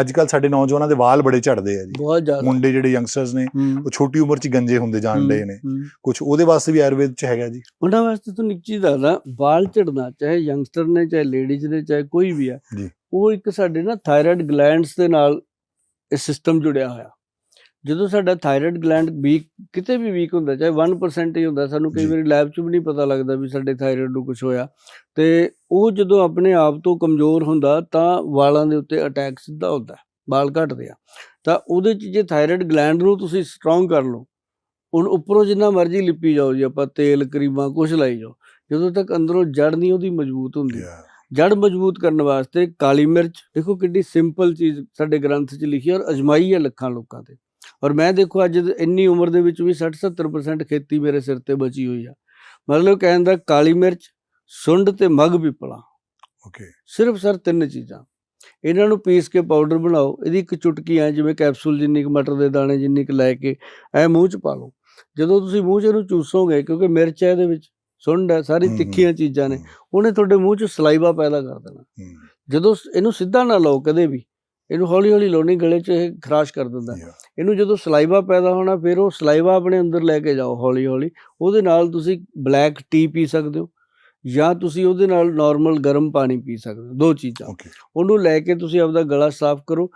ਅੱਜ ਕੱਲ ਸਾਡੇ ਨੌਜਵਾਨਾਂ ਦੇ ਵਾਲ ਬੜੇ ਝੜਦੇ ਆ ਜੀ। ਬਹੁਤ ਜ਼ਿਆਦਾ। ਮੁੰਡੇ ਜਿਹੜੇ ਯੰਗਸਟਰਸ ਨੇ ਉਹ ਛੋਟੀ ਉਮਰ 'ਚ ਗੰਜੇ ਹੁੰਦੇ ਜਾਣ ਡਏ ਨੇ। ਕੁਝ ਉਹਦੇ ਵਾਸਤੇ ਵੀ ਆਯੁਰਵੇਦ 'ਚ ਹੈਗਾ ਜੀ। ਉਹਨਾਂ ਵਾਸਤੇ ਤੁਹਾਨੂੰ ਇੱਕ ਚੀਜ਼ ਦੱਸਦਾ ਵਾਲ ਝੜਨਾ ਚਾਹੇ ਯੰਗਸਟਰ ਨੇ ਚਾਹੇ ਲੇਡੀਜ਼ ਨੇ ਚਾਹੇ ਕੋਈ ਵੀ ਜੀ। ਉਹ ਇੱਕ ਸਾਡੇ ਨਾ ਥਾਇਰਾਇਡ ਗਲੈਂਡਸ ਦੇ ਨਾਲ ਇਹ ਸਿਸਟਮ ਜੁੜਿਆ ਹੋਇਆ। ਜਦੋਂ ਸਾਡਾ ਥਾਇਰਾਇਡ ਗਲੈਂਡ ਵੀਕ ਕਿਤੇ ਵੀ ਵੀਕ ਹੁੰਦਾ ਚਾਹੇ 1% ਹੀ ਹੁੰਦਾ ਸਾਨੂੰ ਕਈ। ਵਾਰੀ ਲੈਬ 'ਚ ਵੀ ਨਹੀਂ ਪਤਾ ਲੱਗਦਾ ਵੀ ਸਾਡੇ ਥਾਇਰਾਇਡ ਨੂੰ ਕੁਝ ਹੋਇਆ। ਤੇ ਉਹ ਜਦੋਂ ਆਪਣੇ ਆਪ ਤੋਂ ਕਮਜ਼ੋਰ ਹੁੰਦਾ ਤਾਂ ਵਾਲਾਂ ਦੇ ਉੱਤੇ ਅਟੈਕ ਸਿੱਧਾ ਹੁੰਦਾ ਵਾਲ ਘਟਦੇ ਆ। ਤਾਂ ਉਹਦੇ 'ਚ ਜੇ ਥਾਇਰਾਇਡ ਗਲੈਂਡ ਨੂੰ ਤੁਸੀਂ ਸਟਰੋਂਗ ਕਰ ਲਓ ਹੁਣ ਉੱਪਰੋਂ ਜਿੰਨਾ ਮਰਜ਼ੀ ਲਿਪੀ ਜਾਓ ਜੀ ਆਪਾਂ ਤੇਲ ਕਰੀਮਾਂ ਕੁਝ ਲਾਈ ਜਾਓ ਜਦੋਂ ਤੱਕ ਅੰਦਰੋਂ ਜੜ ਨਹੀਂ ਉਹਦੀ ਮਜ਼ਬੂਤ ਹੁੰਦੀ। ਜੜ ਮਜ਼ਬੂਤ ਕਰਨ ਵਾਸਤੇ ਕਾਲੀ ਮਿਰਚ ਦੇਖੋ ਕਿੰਨੀ ਸਿੰਪਲ ਚੀਜ਼ ਸਾਡੇ ਗ੍ਰੰਥ 'ਚ ਲਿਖੀ ਔਰ ਅਜਮਾਈ ਹੈ ਲੱਖਾਂ ਲੋਕਾਂ ਤੇ। ਔਰ ਮੈਂ ਦੇਖੋ ਅੱਜ ਇੰਨੀ ਉਮਰ ਦੇ ਵਿੱਚ ਵੀ 60-70% ਖੇਤੀ ਮੇਰੇ ਸਿਰ ਤੇ ਬਚੀ ਹੋਈ ਆ। ਮਤਲਬ ਕਹਿਣ ਦਾ ਕਾਲੀ ਮਿਰਚ ਸੁੰਡ ਤੇ ਮਗ ਪਿਪਲਾ। ਓਕੇ ਸਿਰਫ ਸਰ ਤਿੰਨ ਚੀਜ਼ਾਂ। ਇਹਨਾਂ ਨੂੰ ਪੀਸ ਕੇ ਪਾਊਡਰ ਬਣਾਓ ਇਹਦੀ ਇੱਕ ਚੁਟਕੀ ਐ ਜਿਵੇਂ ਕੈਪਸੂਲ ਜਿੰਨੀ ਕੁ ਮਟਰ ਦੇ ਦਾਣੇ ਜਿੰਨੀ ਕੁ ਲੈ ਕੇ ਐ ਮੂੰਹ 'ਚ ਪਾ ਲਓ। ਜਦੋਂ ਤੁਸੀਂ ਮੂੰਹ 'ਚ ਇਹਨੂੰ ਚੂਸੋਗੇ ਕਿਉਂਕਿ ਮਿਰਚ ਹੈ ਇਹਦੇ ਵਿੱਚ ਸੁੰਡ ਹੈ ਸਾਰੀ ਤਿੱਖੀਆਂ ਚੀਜ਼ਾਂ ਨੇ ਉਹਨੇ ਤੁਹਾਡੇ ਮੂੰਹ 'ਚ ਸਲਾਈਵਾ ਪੈਦਾ ਕਰ ਦੇਣਾ। ਜਦੋਂ ਇਹਨੂੰ ਸਿੱਧਾ ਨਾ ਲਓ ਕਦੇ ਵੀ। ਇਹਨੂੰ ਹੌਲੀ ਹੌਲੀ ਲਾਉਣੀ ਗਲੇ 'ਚ ਇਹ ਖਰਾਸ਼ ਕਰ ਦਿੰਦਾ। ਇਹਨੂੰ ਜਦੋਂ ਸਲਾਈਵਾ ਪੈਦਾ ਹੋਣਾ ਫਿਰ ਉਹ ਸਲਾਈਵਾ ਆਪਣੇ ਅੰਦਰ ਲੈ ਕੇ ਜਾਓ ਹੌਲੀ ਹੌਲੀ। ਉਹਦੇ ਨਾਲ ਤੁਸੀਂ ਬਲੈਕ ਟੀ ਪੀ ਸਕਦੇ ਹੋ ਜਾਂ ਤੁਸੀਂ ਉਹਦੇ ਨਾਲ ਨਾਰਮਲ ਗਰਮ ਪਾਣੀ ਪੀ ਸਕਦੇ ਹੋ। ਦੋ ਚੀਜ਼ਾਂ। ਉਹਨੂੰ ਲੈ ਕੇ ਤੁਸੀਂ ਆਪਦਾ ਗਲਾ ਸਾਫ਼ ਕਰੋ।